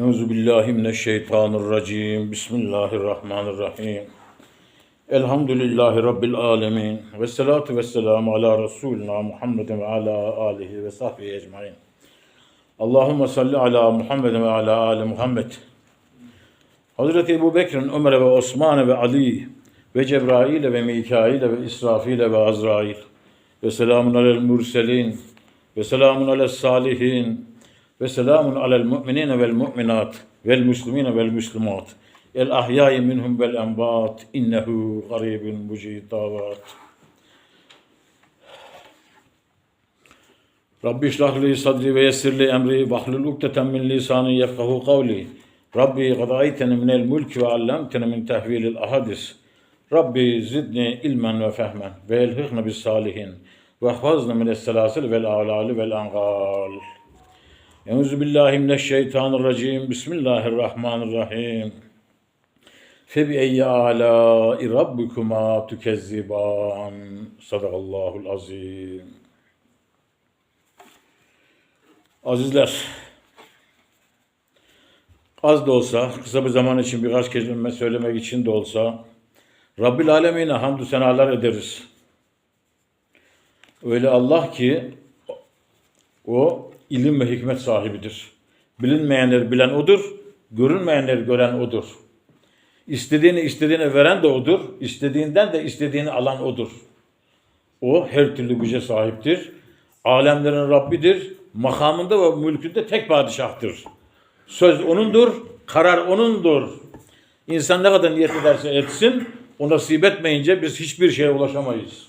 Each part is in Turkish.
Euzu billahi mineşşeytanirracim. Bismillahirrahmanirrahim. Elhamdülillahi rabbil alamin. Ve salatu vesselamu ala resulina Muhammedin ve ala alihi ve sahbihi ecmaîn. Allahumme salli ala Muhammedin ve ala ali Muhammed. Hazreti Ebu Bekir'in Ömer ve Osman ve Ali ve Cebrail ve Mikail ve İsrafil ve Azrail ve selamun alel murselin ve selamun alel salihin وسلام على المؤمنين والمؤمنات والمسلمين والمسلمات. الأحياء منهم والأنبات إنه غريب مجيد دعوات ربي اشرح لي صدري ويسر لي أمري. واحلل عقدة من لساني يفقه قولي. ربي قد من الملك وعلمتني من تهويل الأحاديث. ربي زدني علما وفهما. وألحقنا بالصالحين. واحفظنا من السلاسل والأعلال والأنغال. Euzu billahi mineşşeytanirracim. Bismillahirrahmanirrahim. Febi eyyi alâi rabbikuma tükezziban. Sadakallahul azim. Azizler, az da olsa, kısa bir zaman için birkaç kelime söylemek için de olsa, Rabbil Alemin'e hamdü senalar ederiz. Öyle Allah ki o ilim ve hikmet sahibidir. Bilinmeyenleri bilen odur, görünmeyenleri gören odur. İstediğini istediğine veren de odur, istediğinden de istediğini alan odur. O her türlü güce sahiptir. Alemlerin Rabbidir. Makamında ve mülkünde tek padişahtır. Söz O'nundur, karar O'nundur. İnsan ne kadar niyet ederse etsin, o nasip etmeyince biz hiçbir şeye ulaşamayız.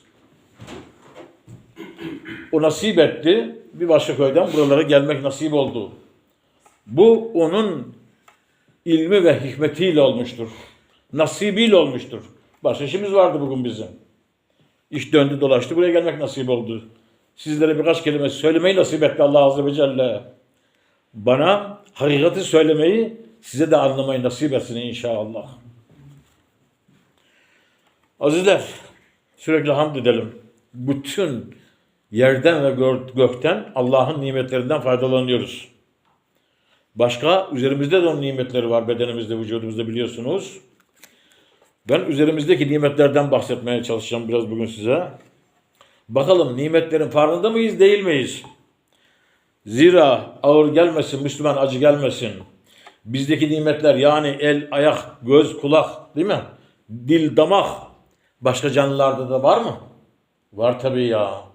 O nasip etti, bir başka köyden buralara gelmek nasip oldu. Bu onun ilmi ve hikmetiyle olmuştur. Nasibiyle olmuştur. Başka işimiz vardı bugün bizim. İş döndü dolaştı, buraya gelmek nasip oldu. Sizlere birkaç kelime söylemeyi nasip etti Allah Azze ve Celle. Bana hakikati söylemeyi, size de anlamayı nasip etsin inşallah. Azizler, sürekli hamd edelim. Bütün yerden ve gö- gökten Allah'ın nimetlerinden faydalanıyoruz. Başka üzerimizde de onun nimetleri var bedenimizde, vücudumuzda biliyorsunuz. Ben üzerimizdeki nimetlerden bahsetmeye çalışacağım biraz bugün size. Bakalım nimetlerin farkında mıyız, değil miyiz? Zira ağır gelmesin, Müslüman acı gelmesin. Bizdeki nimetler yani el, ayak, göz, kulak değil mi? Dil, damak. Başka canlılarda da var mı? Var tabii ya.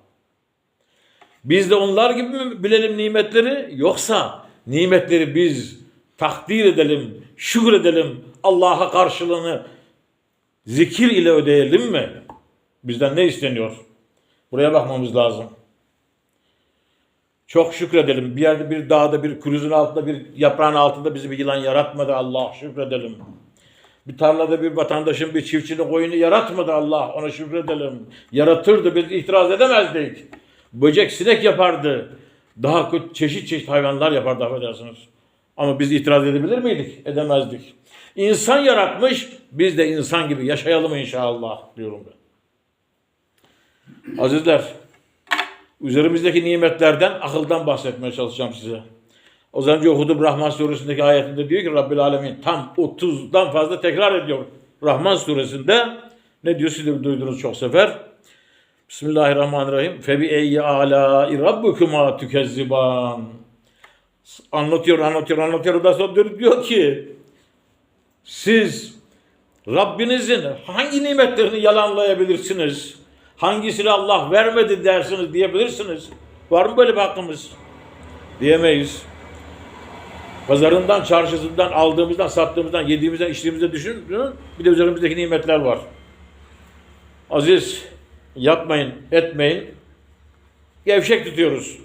Biz de onlar gibi mi bilelim nimetleri yoksa nimetleri biz takdir edelim, şükredelim, Allah'a karşılığını zikir ile ödeyelim mi? Bizden ne isteniyor? Buraya bakmamız lazım. Çok şükredelim. Bir yerde bir dağda bir kuruzun altında bir yaprağın altında bizi bir yılan yaratmadı Allah şükredelim. Bir tarlada bir vatandaşın bir çiftçinin koyunu yaratmadı Allah ona şükredelim. Yaratırdı biz itiraz edemezdik. Böcek sinek yapardı. Daha kötü çeşit çeşit hayvanlar yapardı affedersiniz. Ama biz itiraz edebilir miydik? Edemezdik. İnsan yaratmış biz de insan gibi yaşayalım inşallah diyorum ben. Azizler, üzerimizdeki nimetlerden, akıldan bahsetmeye çalışacağım size. Az önce okudum Rahman suresindeki ayetinde diyor ki Rabbil Alemin tam 30'dan fazla tekrar ediyor. Rahman suresinde ne diyor siz de duydunuz çok sefer. Bismillahirrahmanirrahim. Febi eyyi ala rabbukuma tükezziban. Anlatıyor, anlatıyor, anlatıyor. Ondan sonra diyor ki siz Rabbinizin hangi nimetlerini yalanlayabilirsiniz? Hangisini Allah vermedi dersiniz diyebilirsiniz. Var mı böyle bir hakkımız? Diyemeyiz. Pazarından, çarşısından, aldığımızdan, sattığımızdan, yediğimizden, içtiğimizden düşünün. Bir de üzerimizdeki nimetler var. Aziz, yapmayın, etmeyin. Gevşek tutuyoruz.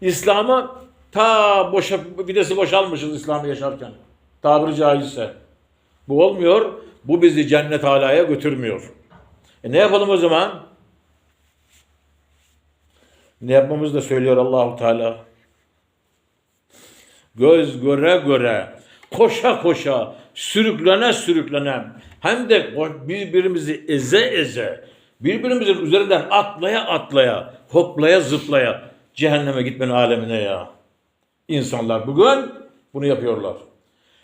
İslam'a ta boşa, videsi boşalmışız İslam'ı yaşarken. Tabiri caizse. Bu olmuyor. Bu bizi cennet alaya götürmüyor. E ne yapalım o zaman? Ne yapmamızı da söylüyor Allahu Teala. Göz göre göre, koşa koşa, sürüklene sürüklene, hem de birbirimizi eze eze, birbirimizin üzerinden atlaya atlaya, hoplaya zıplaya cehenneme gitmenin alemine ya. İnsanlar bugün bunu yapıyorlar.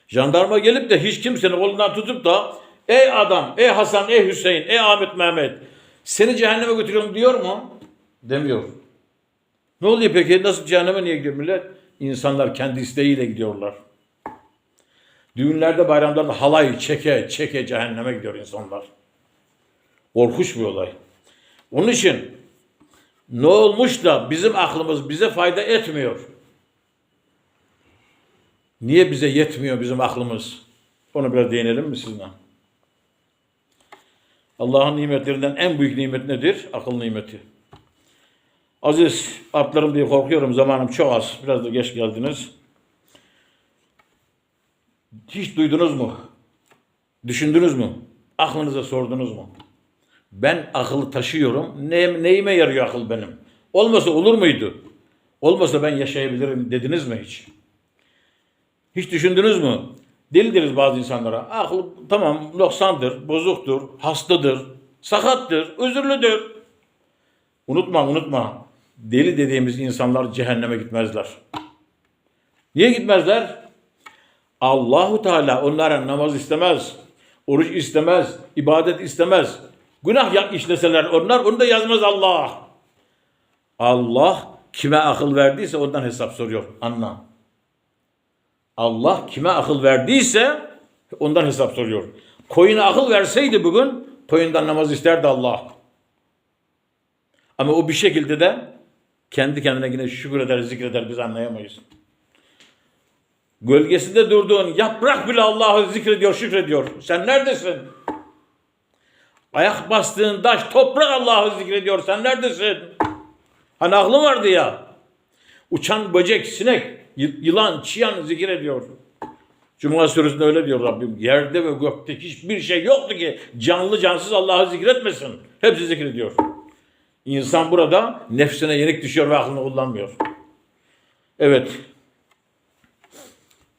Jandarma gelip de hiç kimsenin kolundan tutup da ey adam, ey Hasan, ey Hüseyin, ey Ahmet Mehmet seni cehenneme götürüyorum diyor mu? Demiyor. Ne oluyor peki? Nasıl cehenneme niye gidiyor millet? İnsanlar kendi isteğiyle gidiyorlar. Düğünlerde, bayramlarda halay çeke çeke cehenneme gidiyor insanlar. Korkunç bir olay. Onun için ne olmuş da bizim aklımız bize fayda etmiyor? Niye bize yetmiyor bizim aklımız? Onu biraz değinelim mi sizinle? Allah'ın nimetlerinden en büyük nimet nedir? Akıl nimeti. Aziz atlarım diye korkuyorum. Zamanım çok az. Biraz da geç geldiniz. Hiç duydunuz mu? Düşündünüz mü? Aklınıza sordunuz mu? Ben akıllı taşıyorum. Ne, neyime yarıyor akıl benim? Olmasa olur muydu? Olmasa ben yaşayabilirim dediniz mi hiç? Hiç düşündünüz mü? Deli deriz bazı insanlara. Aklı tamam noksandır, bozuktur, hastadır, sakattır, özürlüdür. Unutma unutma. Deli dediğimiz insanlar cehenneme gitmezler. Niye gitmezler? Allahu Teala onlara namaz istemez, oruç istemez, ibadet istemez. Günah işleseler onlar onu da yazmaz Allah. Allah kime akıl verdiyse ondan hesap soruyor. Anla. Allah kime akıl verdiyse ondan hesap soruyor. Koyuna akıl verseydi bugün koyundan namaz isterdi Allah. Ama o bir şekilde de kendi kendine yine şükür eder, zikreder biz anlayamayız. Gölgesinde durduğun yaprak bile Allah'ı zikrediyor, şükrediyor. Sen neredesin? Ayak bastığın taş, toprak Allah'ı zikrediyor. Sen neredesin? Hani aklın vardı ya. Uçan böcek, sinek, yılan, çıyan zikir ediyor. Cuma suresinde öyle diyor Rabbim. Yerde ve gökte hiçbir şey yoktu ki canlı cansız Allah'ı zikretmesin. Hepsi zikrediyor. İnsan burada nefsine yenik düşüyor ve aklını kullanmıyor. Evet.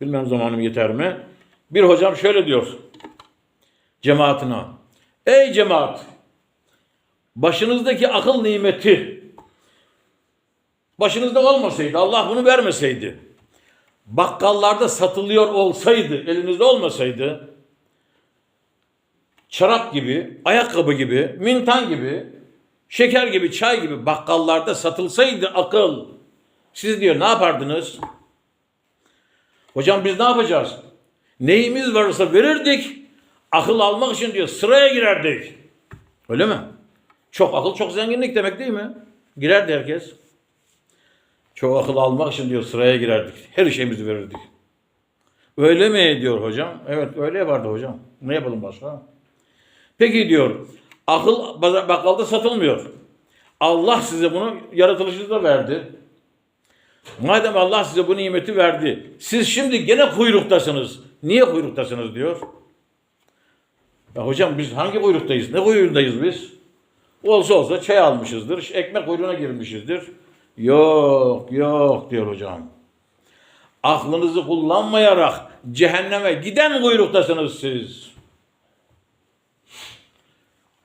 Bilmem zamanım yeter mi? Bir hocam şöyle diyor cemaatine. Ey cemaat! Başınızdaki akıl nimeti başınızda olmasaydı, Allah bunu vermeseydi, bakkallarda satılıyor olsaydı, elinizde olmasaydı, çorap gibi, ayakkabı gibi, mintan gibi, şeker gibi, çay gibi bakkallarda satılsaydı akıl, siz diyor ne yapardınız? Hocam biz ne yapacağız? Neyimiz varsa verirdik, akıl almak için diyor sıraya girerdik. Öyle mi? Çok akıl çok zenginlik demek değil mi? Girerdi herkes. Çok akıl almak için diyor sıraya girerdik. Her şeyimizi verirdik. Öyle mi diyor hocam? Evet öyle vardı hocam. Ne yapalım başka? Peki diyor akıl bakkalda satılmıyor. Allah size bunu yaratılışınızda verdi. Madem Allah size bu nimeti verdi, siz şimdi gene kuyruktasınız. Niye kuyruktasınız diyor. Ya hocam biz hangi kuyruktayız? Ne kuyruğundayız biz? Olsa olsa çay almışızdır, ekmek kuyruğuna girmişizdir. Yok, yok diyor hocam. Aklınızı kullanmayarak cehenneme giden kuyruktasınız siz.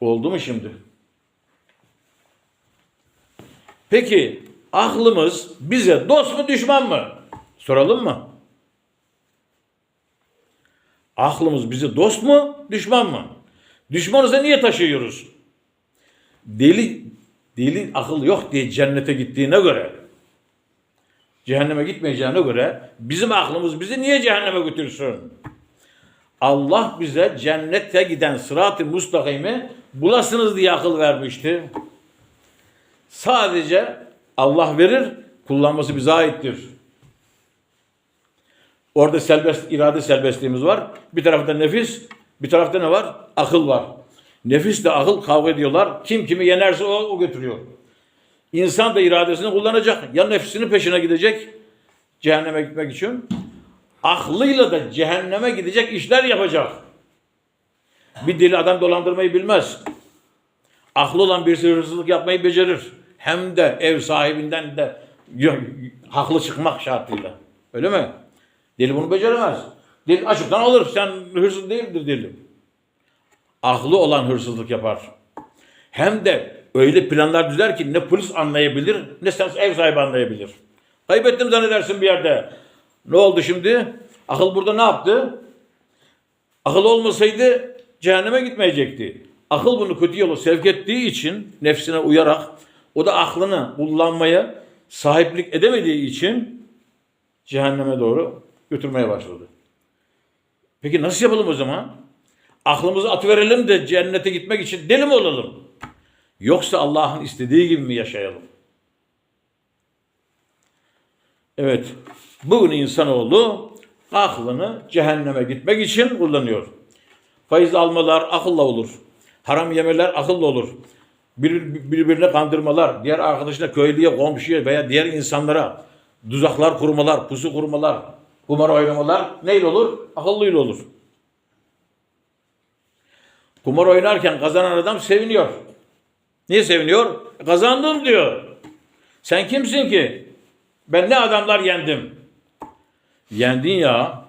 Oldu mu şimdi? Peki aklımız bize dost mu düşman mı? Soralım mı? Aklımız bize dost mu düşman mı? Düşmanıza niye taşıyoruz? Deli deli akıl yok diye cennete gittiğine göre cehenneme gitmeyeceğine göre bizim aklımız bizi niye cehenneme götürsün? Allah bize cennete giden sırat-ı mustakimi bulasınız diye akıl vermişti. Sadece Allah verir, kullanması bize aittir. Orada serbest, irade serbestliğimiz var. Bir tarafta nefis, bir tarafta ne var? Akıl var. Nefisle akıl kavga ediyorlar. Kim kimi yenerse o, o götürüyor. İnsan da iradesini kullanacak. Ya nefsinin peşine gidecek cehenneme gitmek için. Aklıyla da cehenneme gidecek işler yapacak. Bir deli adam dolandırmayı bilmez. Aklı olan birisi hırsızlık yapmayı becerir. Hem de ev sahibinden de haklı çıkmak şartıyla. Öyle mi? Deli bunu beceremez. Deli açıktan alır. Sen hırsız değildir deli. Aklı olan hırsızlık yapar. Hem de öyle planlar düzer ki ne polis anlayabilir ne sen ev sahibi anlayabilir. Kaybettim zannedersin bir yerde. Ne oldu şimdi? Akıl burada ne yaptı? Akıl olmasaydı cehenneme gitmeyecekti. Akıl bunu kötü yola sevk ettiği için nefsine uyarak o da aklını kullanmaya sahiplik edemediği için cehenneme doğru götürmeye başladı. Peki nasıl yapalım o zaman? Aklımızı atıverelim de cennete gitmek için deli mi olalım? Yoksa Allah'ın istediği gibi mi yaşayalım? Evet, bugün insanoğlu aklını cehenneme gitmek için kullanıyor. Faiz almalar akılla olur. Haram yemeler akılla olur. Bir, birbirine kandırmalar, diğer arkadaşına, köylüye, komşuya veya diğer insanlara tuzaklar kurmalar, pusu kurmalar, kumar oynamalar neyle olur? Akıllıyla olur. Kumar oynarken kazanan adam seviniyor. Niye seviniyor? Kazandım diyor. Sen kimsin ki? Ben ne adamlar yendim. Yendin ya.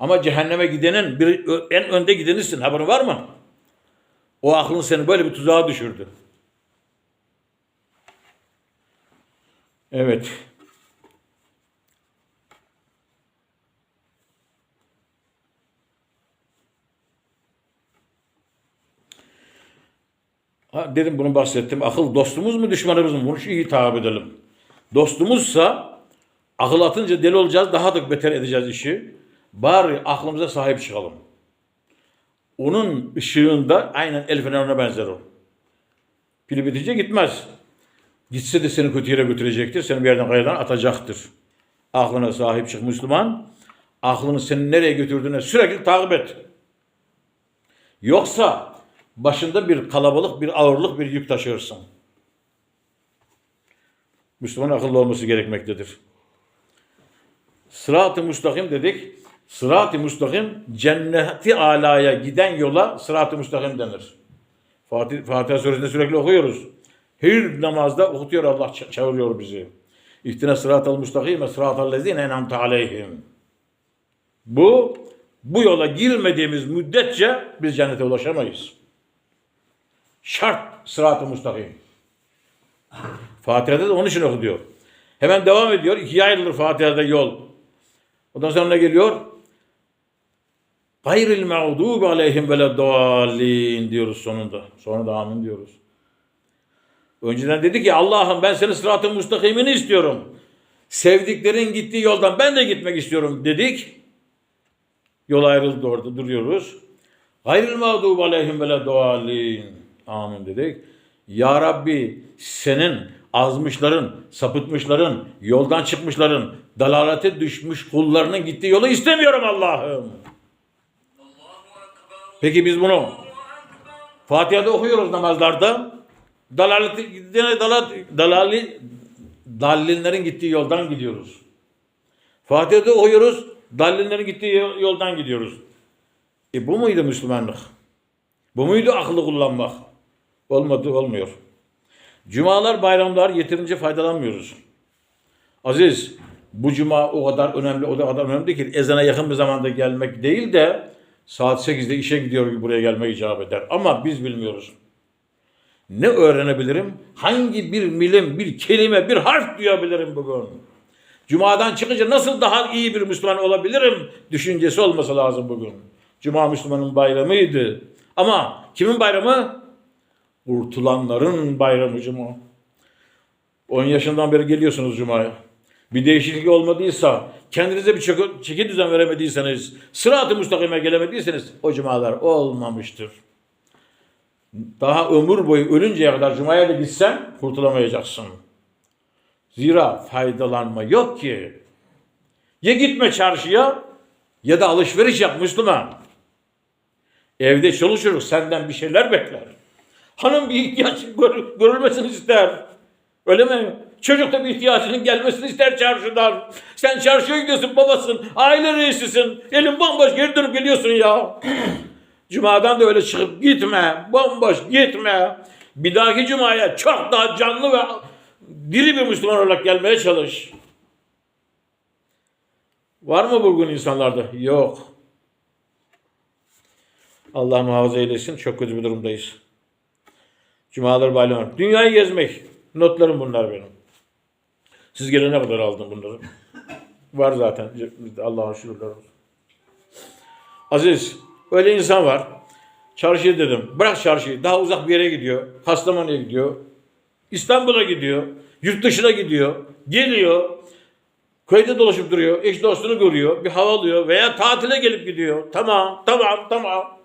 Ama cehenneme gidenin bir en önde gidenisin. Haberin var mı? O aklın seni böyle bir tuzağa düşürdü. Evet. Ha, dedim bunu bahsettim. Akıl dostumuz mu düşmanımız mı? Bunu iyi tabi edelim. Dostumuzsa akıl atınca deli olacağız. Daha da beter edeceğiz işi. Bari aklımıza sahip çıkalım. Onun ışığında aynen el fenerine benzer o. Pili bitince gitmez. Gitse de seni kötü yere götürecektir. Seni bir yerden kayadan atacaktır. Aklına sahip çık Müslüman. Aklını senin nereye götürdüğüne sürekli takip et. Yoksa başında bir kalabalık, bir ağırlık, bir yük taşırsın. Müslüman akıllı olması gerekmektedir. Sırat-ı müstakim dedik. Sırat-ı müstakim cenneti alaya giden yola sırat-ı müstakim denir. Fatih, Fatiha suresinde sürekli okuyoruz. Her namazda okutuyor Allah çağırıyor bizi. İhtine sıratal müstakime sıratal lezine enamte aleyhim. Bu bu yola girmediğimiz müddetçe biz cennete ulaşamayız. Şart sırat-ı müstakim. Fatiha'da da onun için okuyor. Hemen devam ediyor. İkiye ayrılır Fatiha'da yol. Ondan sonra ne geliyor? Gayril mağdubi aleyhim ve dallin diyoruz sonunda. Sonra da amin diyoruz. Önceden dedi ki Allah'ım ben senin sırat-ı müstakimini istiyorum. Sevdiklerin gittiği yoldan ben de gitmek istiyorum dedik. Yol ayrıldı orada duruyoruz. Gayril mağdubi aleyhim ve dallin. Amin dedik. Ya Rabbi senin azmışların, sapıtmışların, yoldan çıkmışların, dalalete düşmüş kullarının gittiği yolu istemiyorum Allah'ım. Peki biz bunu Fatiha'da okuyoruz namazlarda. Dalaleti, dalat, dalali, dallinlerin gittiği yoldan gidiyoruz. Fatiha'da okuyoruz. Dallinlerin gittiği yol- yoldan gidiyoruz. E bu muydu Müslümanlık? Bu muydu akıllı kullanmak? Olmadı, olmuyor. Cumalar, bayramlar yeterince faydalanmıyoruz. Aziz, bu cuma o kadar önemli, o da kadar önemli ki ezana yakın bir zamanda gelmek değil de saat 8'de işe gidiyor gibi buraya gelmek icap eder. Ama biz bilmiyoruz. Ne öğrenebilirim? Hangi bir milim, bir kelime, bir harf duyabilirim bugün? Cumadan çıkınca nasıl daha iyi bir Müslüman olabilirim? Düşüncesi olması lazım bugün. Cuma Müslümanın bayramıydı. Ama kimin bayramı? Kurtulanların bayramı Cuma. 10 yaşından beri geliyorsunuz Cuma'ya. Bir değişiklik olmadıysa, kendinize bir çeki, düzen veremediyseniz, sırat-ı müstakime gelemediyseniz o cumalar olmamıştır. Daha ömür boyu ölünceye kadar Cuma'ya da gitsen kurtulamayacaksın. Zira faydalanma yok ki. Ya gitme çarşıya ya da alışveriş yap Müslüman. Evde çocuk senden bir şeyler bekler. Hanım bir ihtiyaç gör- görülmesini ister. Öyle mi? Çocuk da bir ihtiyacının gelmesini ister çarşıdan. Sen çarşıya gidiyorsun babasın, aile reisisin. Elin bomboş geri dönüp geliyorsun ya. Cuma'dan da öyle çıkıp gitme. Bomboş gitme. Bir dahaki cumaya çok daha canlı ve diri bir Müslüman olarak gelmeye çalış. Var mı bugün insanlarda? Yok. Allah muhafaza eylesin. Çok kötü bir durumdayız. Cumalar bayramlar. Dünyayı gezmek. Notlarım bunlar benim. Siz gelene kadar aldım bunları. Var zaten. cebimizde. Allah'a şükürler olsun. Aziz, öyle insan var. Çarşıya dedim. Bırak çarşıyı. Daha uzak bir yere gidiyor. Kastamonu'ya gidiyor. İstanbul'a gidiyor. Yurt dışına gidiyor. Geliyor. Köyde dolaşıp duruyor. Eş dostunu görüyor. Bir hava alıyor. Veya tatile gelip gidiyor. Tamam, tamam, tamam.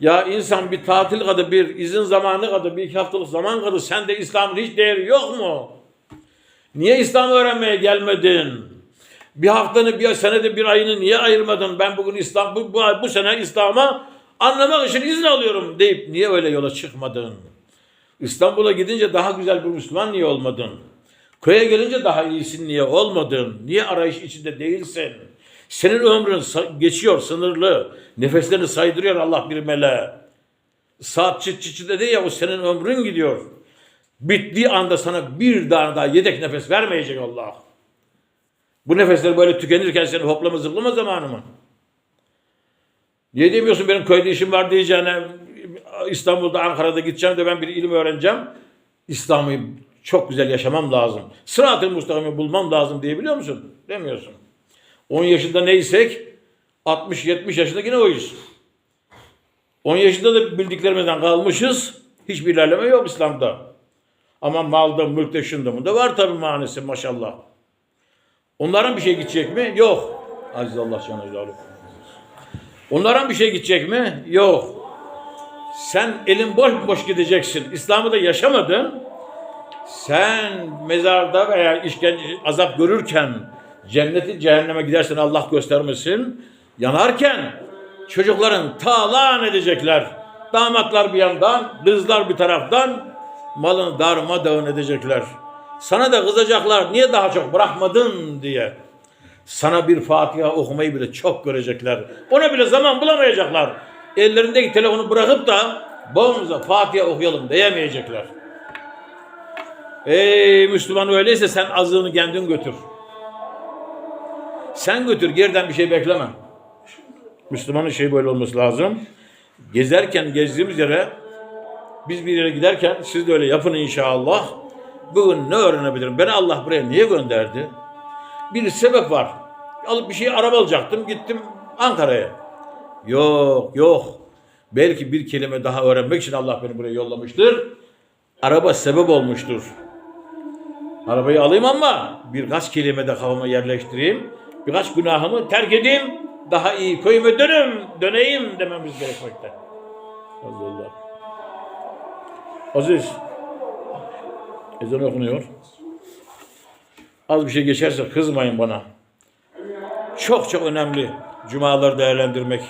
Ya insan bir tatil kadar bir izin zamanı kadar bir iki haftalık zaman kadar sende İslam'ın hiç değeri yok mu? Niye İslam öğrenmeye gelmedin? Bir haftanı, bir senede bir ayını niye ayırmadın? Ben bugün İslam, bu, bu, bu sene İslam'a anlamak için izin alıyorum deyip niye öyle yola çıkmadın? İstanbul'a gidince daha güzel bir Müslüman niye olmadın? Köye gelince daha iyisin niye olmadın? Niye arayış içinde değilsin? Senin ömrün geçiyor sınırlı. Nefeslerini saydırıyor Allah bir meleğe. Saat çıt çıt dedi ya o senin ömrün gidiyor. Bittiği anda sana bir daha daha yedek nefes vermeyecek Allah. Bu nefesler böyle tükenirken senin hoplama zıplama zamanı mı? Niye demiyorsun benim köyde işim var diyeceğine İstanbul'da Ankara'da gideceğim de ben bir ilim öğreneceğim. İslam'ı çok güzel yaşamam lazım. Sırat-ı Mustafa'yı bulmam lazım diyebiliyor musun? Demiyorsun. 10 yaşında neysek 60-70 yaşında yine oyuz. 10 yaşında da bildiklerimizden kalmışız. Hiçbir ilerleme yok İslam'da. Ama malda, mülkte, şunda bunda var tabii manisi maşallah. Onların bir şey gidecek mi? Yok. Aziz Allah canı. Onların bir şey gidecek mi? Yok. Sen elin boş boş gideceksin. İslam'ı da yaşamadın. Sen mezarda veya işkence, azap görürken cenneti cehenneme gidersen Allah göstermesin. Yanarken çocukların talan edecekler. Damatlar bir yandan, kızlar bir taraftan malını darmadağın edecekler. Sana da kızacaklar. Niye daha çok bırakmadın diye. Sana bir Fatiha okumayı bile çok görecekler. Ona bile zaman bulamayacaklar. Ellerindeki telefonu bırakıp da babamıza Fatiha okuyalım diyemeyecekler. Ey Müslüman öyleyse sen azığını kendin götür. Sen götür geriden bir şey bekleme. Müslümanın şey böyle olması lazım. Gezerken gezdiğimiz yere biz bir yere giderken siz de öyle yapın inşallah. Bugün ne öğrenebilirim? Beni Allah buraya niye gönderdi? Bir sebep var. Alıp bir şey araba alacaktım. Gittim Ankara'ya. Yok yok. Belki bir kelime daha öğrenmek için Allah beni buraya yollamıştır. Araba sebep olmuştur. Arabayı alayım ama birkaç kelime de kafama yerleştireyim. Birkaç günahımı terk edeyim. Daha iyi köyüme dönüm, döneyim dememiz gerekmekte. Allah. Aziz. Ezan okunuyor. Az bir şey geçerse kızmayın bana. Çok çok önemli cumaları değerlendirmek.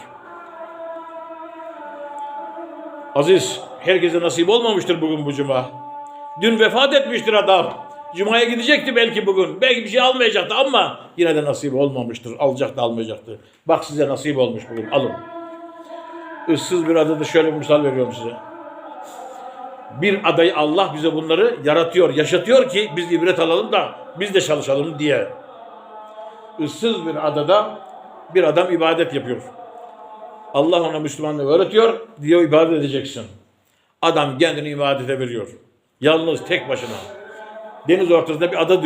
Aziz, herkese nasip olmamıştır bugün bu cuma. Dün vefat etmiştir adam. Cuma'ya gidecekti belki bugün. Belki bir şey almayacaktı ama yine de nasip olmamıştır. Alacaktı almayacaktı. Bak size nasip olmuş bugün. Alın. Issız bir adada şöyle bir misal veriyorum size. Bir adayı Allah bize bunları yaratıyor, yaşatıyor ki biz ibret alalım da biz de çalışalım diye. Issız bir adada bir adam ibadet yapıyor. Allah ona Müslümanlığı öğretiyor, diyor ibadet edeceksin. Adam kendini ibadete veriyor. Yalnız tek başına. Deniz ortasında bir ada.